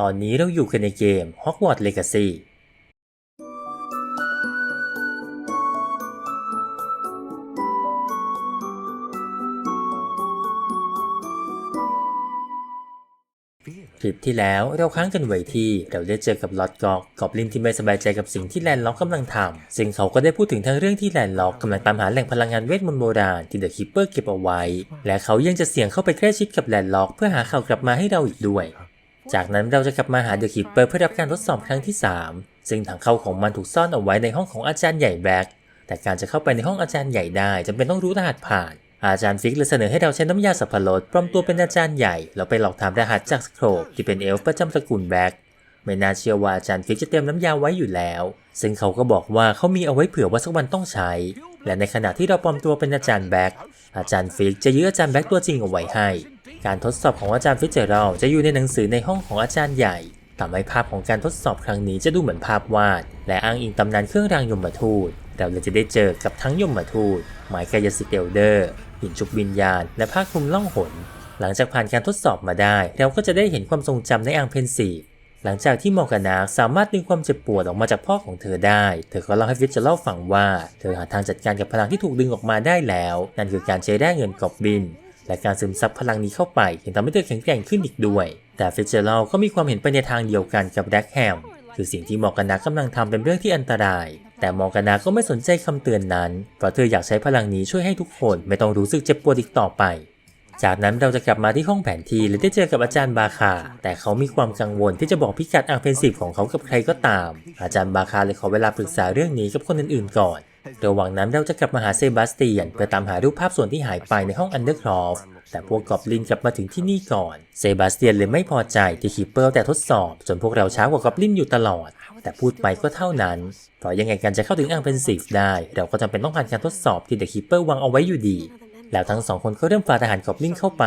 ตอนนี้เราอยู่กันในเกม Hogwarts Legacy คลิปที่แล้วเราค้างกันไว้ที่เราได้เจอกับลอตกอกกอบลินที่ไม่สบายใจกับสิ่งที่แลนล็อกกำลังทำซึ่งเขาก็ได้พูดถึงทั้งเรื่องที่แลนล็อกกำลังตามหาแหล่งพลังงานเวทมนต์โบราณที่เดอะคิปเปอร์เก็บเอาไว้ และเขายังจะเสี่ยงเข้าไปใกล้ชิดกับแลนล็อกเพื่อหาข่าวกลับมาให้เราอีกด้วย จากนั้นเราจะกลับมาหาเดอะคิปเปอร์เพื่อรับการทดสอบครั้งที่ 3 ซึ่งทางเข้าของมันถูกซ่อนเอาไว้ในห้องของอาจารย์ใหญ่แบล็กแต่การจะเข้าไปในห้องอาจารย์ใหญ่ได้จำเป็นต้องรู้รหัสผ่าน อาจารย์ฟิกเลยเสนอให้เราใช้น้ำยาสับปะรดปลอมตัวเป็นอาจารย์ใหญ่แล้วไปหลอกถามรหัสจากสโครกที่เป็นเอลฟ์ประจำตระกูลแบล็กไม่น่าเชื่อว่าอาจารย์ฟิกจะเตรียมน้ำยาไว้อยู่แล้ว ซึ่งเขาก็บอกว่าเขามีเอาไว้เผื่อว่าสักวันต้องใช้ และในขณะที่เราปลอมตัวเป็นอาจารย์แบ็กอาจารย์ฟิกจะยื้ออาจารย์แบ็กตัวจริงเอาไว้ให้ การทดสอบของอาจารย์ฟิเจอรัลจะอยู่ในหนังสือในห้องของอาจารย์ใหญ่ทำให้ภาพของการทดสอบครั้งนี้จะดูเหมือนภาพวาด และอ้างอิงตำนานเครื่องรางยมทูตเราเลยจะได้เจอกับทั้งยมทูตหมายกายสิทเอลเดอร์หินชุบวิญญาณ และภาคคลุมล่องหน หลังจากผ่านการทดสอบมาได้ เราก็จะได้เห็นความทรงจำในอังเพนซีหลังจากที่มอร์กานาสามารถดึงความเจ็บปวดออกมาจากพ่อของเธอได้ เธอก็เล่าให้ฟิชจะเล่าฟังว่า เธอหาทางจัดการกับพลังที่ถูกดึงออกมาได้แล้ว นั่นคือการใช้แร่เงินกอบบิน และการซึมซับพลังนี้เข้าไปยังทำให้เธอแข็งแกร่งขึ้นอีกด้วย แต่ฟิชเจอรัลก็มีความเห็นไปในทางเดียวกันกับแดกแฮมคือสิ่งที่มอร์กานากำลังทำเป็นเรื่องที่อันตราย แต่มอร์กานาก็ไม่สนใจคำเตือนนั้น เพราะเธออยากใช้พลังนี้ช่วยให้ทุกคนไม่ต้องรู้สึกเจ็บปวดอีกต่อไป จากนั้นเราจะกลับมาที่ห้องแผนที่และได้เจอกับอาจารย์บาคา แต่เขามีความกังวลที่จะบอกพิกัดอังเพนซีฟของเขากับใครก็ตาม อาจารย์บาคาเลยขอเวลาปรึกษาเรื่องนี้กับคนอื่นๆก่อน ระหว่างนั้นเราจะกลับมาหาเซบาสเตียนเพื่อตามหารูปภาพส่วนที่หายไปในห้องอันเดอร์ครอฟแต่พวกกอบลินกลับมาถึงที่นี่ก่อน เซบาสเตียนเลยไม่พอใจที่คีปเปอร์แต่ทดสอบ จนพวกเราช้ากว่ากอบลินอยู่ตลอด แต่พูดไปก็เท่านั้น เพราะยังไงการจะเข้าถึงอังเพนซีฟได้ เราก็จำเป็นต้องผ่านการทดสอบที่เดอะคีปเปอร์วางเอาไว้อยู่ดี แล้วทั้งสองคนก็เริ่มฝ่าทหารกอบลินเข้าไป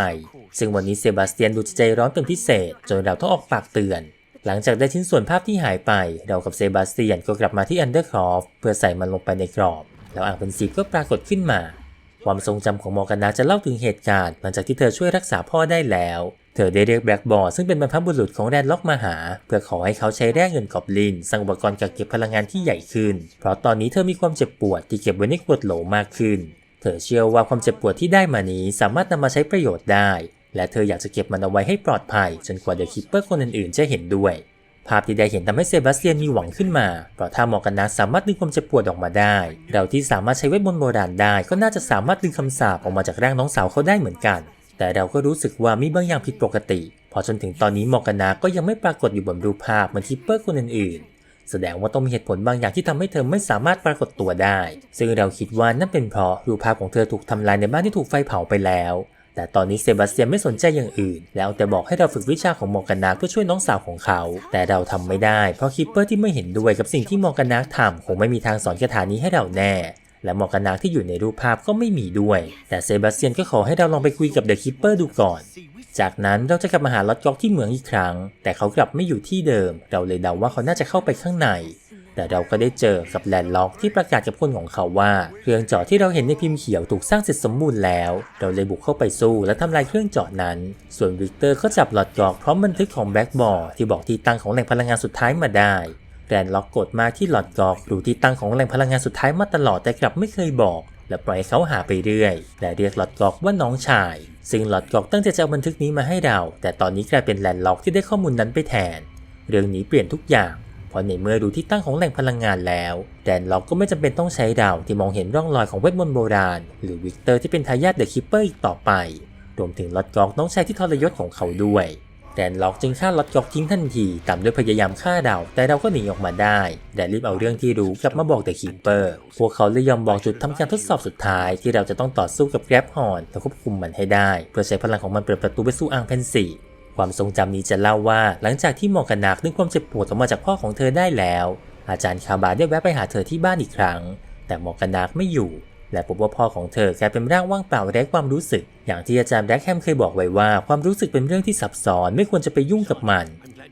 ซึ่งวันนี้เซบาสเตียนดูใจร้อนเป็นพิเศษ จนเราต้องออกปากเตือน หลังจากได้ชิ้นส่วนภาพที่หายไป เรากับเซบาสเตียนก็กลับมาที่อันเดอร์ครอฟเพื่อใส่มันลงไปในกรอบ แล้วอ่างเป็นสีก็ปรากฏขึ้นมา ความทรงจำของมอร์กานาจะเล่าถึงเหตุการณ์หลังจากที่เธอช่วยรักษาพ่อได้แล้ว เธอได้เรียกแบล็กบอร์ซึ่งเป็นบรรพบุรุษของแรนล็อกมาหา เพื่อขอให้เขาใช้แร่เงินกอบลินสร้างอุปกรณ์กักเก็บพลังงานที่ใหญ่ขึ้น เพราะตอนนี้เธอมีความเจ็บปวดที่เก็บไว้ในขวดโหลมากขึ้น เธอเชื่อว่าความเจ็บปวดที่ได้มานี้สามารถนำมาใช้ประโยชน์ได้ และเธออยากจะเก็บมันเอาไว้ให้ปลอดภัย จนกว่าเดอะคิปเปอร์คนอื่นๆจะเห็นด้วย ภาพที่ได้เห็นทำให้เซบาสเตียนมีหวังขึ้นมา เพราะถ้ามอร์กานาสามารถดึงความเจ็บปวดออกมาได้ เราที่สามารถใช้เวทมนต์โบราณได้ ก็น่าจะสามารถดึงคำสาปออกมาจากร่างน้องสาวเขาได้เหมือนกัน แต่เราก็รู้สึกว่ามีบางอย่างผิดปกติ พอจนถึงตอนนี้มอร์กานาก็ยังไม่ปรากฏอยู่บนรูปภาพเหมือนคิปเปอร์คนอื่นแสดงว่าต้องมีเหตุผลบางอย่างที่ทำให้เธอไม่สามารถปรากฏตัวได้ ซึ่งเราคิดว่านั่นเป็นเพราะรูปภาพของเธอถูกทำลายในบ้านที่ถูกไฟเผาไปแล้ว แต่ตอนนี้เซบาสเตียนไม่สนใจอย่างอื่น แล้วแต่บอกให้เราฝึกวิชาของมอร์กานาเพื่อช่วยน้องสาวของเขา แต่เราทำไม่ได้ เพราะคิปเปอร์ที่ไม่เห็นด้วยกับสิ่งที่มอร์กานาทำคงไม่มีทางสอนคาถานี้ให้เราแน่ และมอร์กานาที่อยู่ในรูปภาพก็ไม่มีด้วย แต่เซบาสเตียนก็ขอให้เราลองไปคุยกับเดอะคิปเปอร์ดูก่อน จากนั้นเราจะกลับมาหาลอตก๊อกที่เหมืองอีกครั้ง แต่เขากลับไม่อยู่ที่เดิม เราเลยเดาว่าเขาน่าจะเข้าไปข้างใน แต่เราก็ได้เจอกับแลนด์ล็อกที่ประกาศกับคนของเขาว่า เครื่องจาะที่เราเห็นในพิมพ์เขียวถูกสร้างเสร็จสมบูรณ์แล้ว เราเลยบุกเข้าไปสู้และทำลายเครื่องจาะนั้น ส่วนวิกเตอร์ก็จับหลอดกอกพร้อมบันทึกของแบ็กบอร์ที่บอกที่ตั้งของแหล่งพลังงานสุดท้ายมาได้แลนด์ล็อกกดมาที่หลอดกอกรู้ที่ตั้งของแหล่งพลังงานสุดท้ายมาตลอดแต่กลับไม่เคยบอก และปล่อยเขาหาไปเรื่อย และเรียกหลอดกอกว่าน้องชาย ซึ่งหลอดกอกตั้งใจจะเอาบันทึกนี้มาให้เรา แต่ตอนนี้กลายเป็นแลนด์ล็อกที่ได้ข้อมูลนั้นไปแทน เรื่องนี้เปลี่ยนทุกอย่าง เพราะในเมื่อรู้ที่ตั้งของแหล่งพลังงานแล้ว แดนล็อกก็ไม่จำเป็นต้องใช้ดาวที่มองเห็นร่องรอยของเวทมนต์โบราณ หรือวิกเตอร์ที่เป็นทายาทเดอะคิปเปอร์อีกต่อไป รวมถึงลอดกอกน้องชายที่ทรยศของเขาด้วย แดนล็อกจึงฆ่าลอดกอกทิ้งทันทีตามด้วยพยายามฆ่าดาวแต่เราก็หนีออกมาได้แดนรีบเอาเรื่องที่รู้กลับมาบอกเดอะคิปเปอร์ พวกเขาเลยยอมบอกจุดทำการทดสอบสุดท้ายที่เราจะต้องต่อสู้กับแกร็บฮอนและควบคุมมันให้ได้เพื่อใช้พลังของมันเปิดประตูไปสู่อ่างเพนซี ความทรงจำนี้จะเล่าว่าหลังจากที่มอร์กานาดึงความเจ็บปวดออกมาจากพ่อของเธอได้แล้ว อาจารย์คาบาได้แวะไปหาเธอที่บ้านอีกครั้ง แต่มอร์กานาไม่อยู่ และพบว่าพ่อของเธอกลายเป็นร่างว่างเปล่าไร้ความรู้สึก อย่างที่อาจารย์แบล็กแฮมเคยบอกไว้ว่าความรู้สึกเป็นเรื่องที่ซับซ้อนไม่ควรจะไปยุ่งกับมัน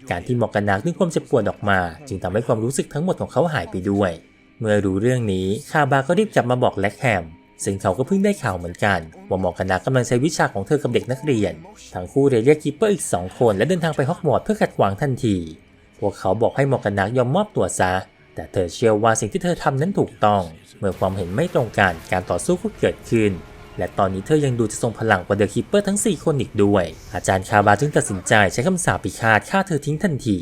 การที่มอร์กานาดึงความเจ็บปวดออกมา จึงทำให้ความรู้สึกทั้งหมดของเขาหายไปด้วย เมื่อรู้เรื่องนี้คาบาก็รีบกลับมาบอกแล็กแฮม ซึ่งเขาก็เพิ่งได้ข่าวเหมือนกัน ว่ามอร์กนากำลังใช้วิชาของเธอกับเด็กนักเรียน ทั้งคู่เลยเรียกคิปเปอร์อีก 2 คน และเดินทางไปฮอกวอตส์เพื่อขัดขวางทันที พวกเขาบอกให้หมอร์กนักยอมมอบตัวซะ แต่เธอเชื่อว่าสิ่งที่เธอทำนั้นถูกต้อง เมื่อความเห็นไม่ตรงกันการต่อสู้ก็เกิดขึ้น และตอนนี้เธอยังดูจะทรงพลังกว่าเดอะคิปเปอร์ทั้ง 4 คนอีกด้วย อาจารย์คาบาจึงตัดสินใจใช้คำสาปพิฆาตฆ่าเธอทิ้งทันที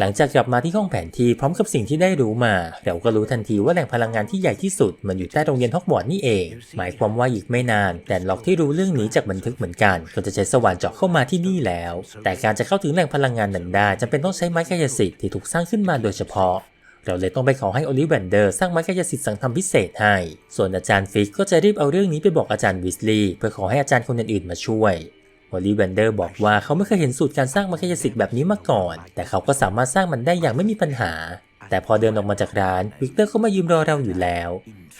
หลังจากกลับมาที่ห้องแผนที่พร้อมกับสิ่งที่ได้รู้มา เราก็รู้ทันทีว่าแหล่งพลังงานที่ใหญ่ที่สุด มันอยู่ใต้โรงเรียนฮอกวอตส์นี่เอง หมายความว่าอีกไม่นานแดนล็อกที่รู้เรื่องนี้จากบันทึกเหมือนกัน ก็จะใช้สว่านเจาะเข้ามาที่นี่แล้ว แต่การจะเข้าถึงแหล่งพลังงานนั้นได้จำเป็นต้องใช้ไม้กายสิทธิ์ที่ถูกสร้างขึ้นมาโดยเฉพาะเราเลยต้องไปขอให้โอลิเวนเดอร์สร้างไม้กายสิทธิ์สั่งทำพิเศษให้ ส่วนอาจารย์ฟิกก็จะรีบเอาเรื่องนี้ไปบอกอาจารย์วิสลีย์เพื่อขอให้อาจารย์คนอื่นๆมาช่วย โอลิเวนเดอร์บอกว่าเขาไม่เคยเห็นสูตรการสร้างม้กายสิทธิ์แบบนี้มาก่อน แต่เขาก็สามารถสร้างมันได้อย่างไม่มีปัญหา แต่พอเดินออกมาจากร้านวิกเตอร์ก็มายืมรอเราอยู่แล้ว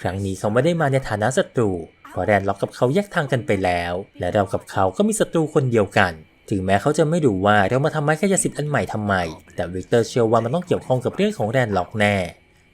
ครั้งนี้เขาไม่ได้มาในฐานะศัตรูเพราะแรนล็อกกับเขาแยกทางกันไปแล้ว และเรากับเขาก็มีศัตรูคนเดียวกัน ถึงแม้เขาจะไม่รู้ว่าเรามาทำไม้กายสิทธิ์อันใหม่ทำไม แต่วิกเตอร์เชื่อว่ามันต้องเกี่ยวข้องกับเรื่องของแรนล็อกแน่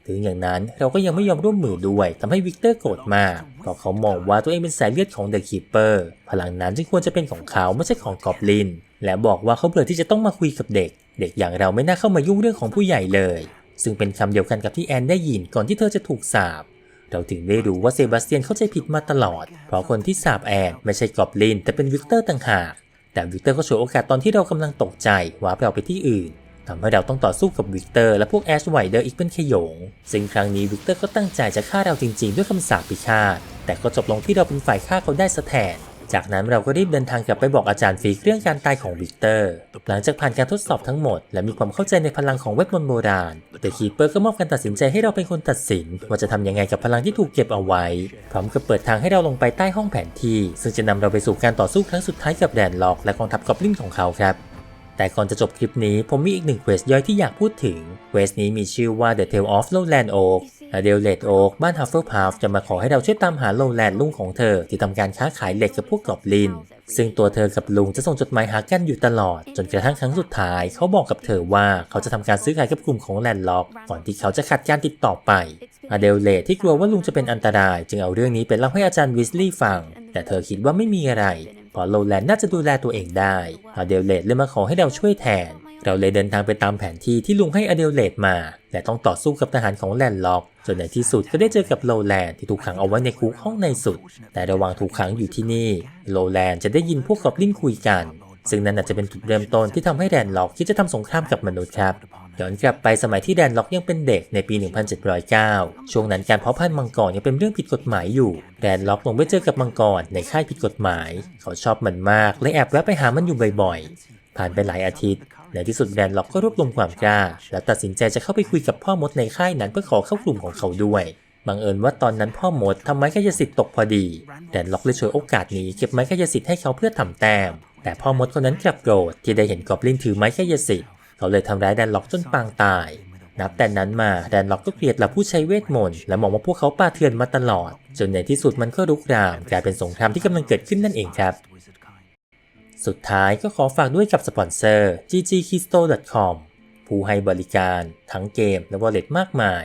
ถึงอย่างนั้นเราก็ยังไม่ยอมร่วมมือด้วยทำให้วิกเตอร์โกรธมากเพราะเขามองว่าตัวเองเป็นสายเลือดของเดอะคีเปอร์พลังนั้นจึงควรจะเป็นของเขาไม่ใช่ของกอบลิน และบอกว่าเขาเบื่อที่จะต้องมาคุยกับเด็ก เด็กอย่างเราไม่น่าเข้ามายุ่งเรื่องของผู้ใหญ่เลย ซึ่งเป็นคำเดียวกันกับที่แอนได้ยินก่อนที่เธอจะถูกสาปเราถึงได้รู้ว่าเซบาสเตียนเข้าใจผิดมาตลอด เพราะคนที่สาปแอนไม่ใช่กอบลิน แต่เป็นวิกเตอร์ต่างหาก แต่วิกเตอร์ก็ฉวยโอกาสตอนที่เรากำลังตกใจว่าเราไปที่อื่น ทำให้เราต้องต่อสู้กับวิกเตอร์และพวกแอชไวเดอร์อีกเป็นขยง ซึ่งครั้งนี้วิกเตอร์ก็ตั้งใจจะฆ่าเราจริงๆ ด้วยคำสาปพิฆาต แต่ก็จบลงที่เราเป็นฝ่ายฆ่าเขาได้ซะแทนจากนั้นเราก็รีบเดินทางกลับไปบอกอาจารย์ฟิกเรื่องการตายของวิกเตอร์ หลังจากผ่านการทดสอบทั้งหมด และมีความเข้าใจในพลังของเวทมนต์โบราณ แต่คีเปอร์ก็มอบการตัดสินใจให้เราเป็นคนตัดสิน ว่าจะทำยังไงกับพลังที่ถูกเก็บเอาไว้ พร้อมกับเปิดทางให้เราลงไปใต้ห้องแผนที่ ซึ่งจะนำเราไปสู่การต่อสู้ครั้งสุดท้ายกับแดนล็อกและกองทัพกอบลินของเขาครับ แต่ก่อนจะจบคลิปนี้ผมมีอีกหนึ่งเควสย่อยที่อยากพูดถึง เควสนี้มีชื่อว่า The Tale of Lowland Oak และเดลเลดโอ๊กบ้านฮัฟเฟิลพาฟจะมาขอให้เราช่วยตามหาโลแลนด์ลุงของเธอ ที่ทำการค้าขายเหล็กกับพวกกอบลิน ซึ่งตัวเธอกับลุงจะส่งจดหมายหากันอยู่ตลอด จนกระทั่งครั้งสุดท้าย เขาบอกกับเธอว่าเขาจะทำการซื้อขายกับกลุ่มของแลนด์ล็อกก่อนที่เขาจะขัดการติดต่อไปอเดลเลดที่กลัวว่าลุงจะเป็นอันตราย จึงเอาเรื่องนี้ไปเล่าให้อาจารย์วิสลีย์ฟัง แต่เธอคิดว่าไม่มีอะไร พราะโลแลนด์น่าจะดูแลตัวเองได้อเดลเลดเลยมาขอให้เราช่วยแทน เราเลยเดินทางไปตามแผนที่ที่ลุงให้อเดลเลดมา แต่ต้องต่อสู้กับทหารของแลนล็อก จนในที่สุดก็ได้เจอกับโลแลนด์ที่ถูกขังเอาไว้ในคุกห้องในสุด แต่ระหว่างถูกขังอยู่ที่นี่ โลแลนด์จะได้ยินพวกกอบลินคุยกัน ซึ่งนั่นอาจจะเป็นจุดเริ่มต้นที่ทำให้แลนล็อกคิดจะทำสงครามกับมนุษย์ครับย้อนกลับไปสมัยที่แดนล็อกยังเป็นเด็กในปี 1709 ช่วงนั้นการเพาะพันธุ์มังกรยังเป็นเรื่องผิดกฎหมายอยู่ แดนล็อกลงไปเจอกับมังกรในค่ายผิดกฎหมาย เขาชอบมันมากเลยแอบแวะไปหามันอยู่บ่อยๆ ผ่านไปหลายอาทิตย์ ในที่สุดแดนล็อกก็รวบรวมความกล้า และตัดสินใจจะเข้าไปคุยกับพ่อมดในค่ายนั้นเพื่อขอเข้ากลุ่มของเขาด้วย บังเอิญว่าตอนนั้นพ่อหมดทำไม้กายสิทธิ์ตกพอดี แดนล็อกเลยฉวยโอกาสนี้เก็บไม้กายสิทธิ์ให้เขาเพื่อทำแต้ม แต่พ่อมดคนนั้นกลับโกรธที่ได้เห็นกอบลินถือไม้กายสิทธิ์เขาเลยทำร้ายแดนล็อกจนปางตาย นับแต่นั้นมาแดนล็อกก็เกลียดเหล่าผู้ใช้เวทมนต์และมองว่าพวกเขาป่าเถื่อนมาตลอด จนในที่สุดมันก็รุกรามกลายเป็นสงครามที่กำลังเกิดขึ้นนั่นเองครับ สุดท้ายก็ขอฝากด้วยกับสปอนเซอร์ ggkisto.com ผู้ให้บริการ ทั้งเกมและ wallet มากมาย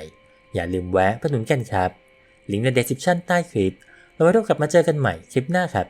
อย่าลืมแวะไปหนุนกันครับ ลิงก์ใน description ใต้คลิปเราไว้เรากลับมาเจอกันใหม่คลิปหน้าครับ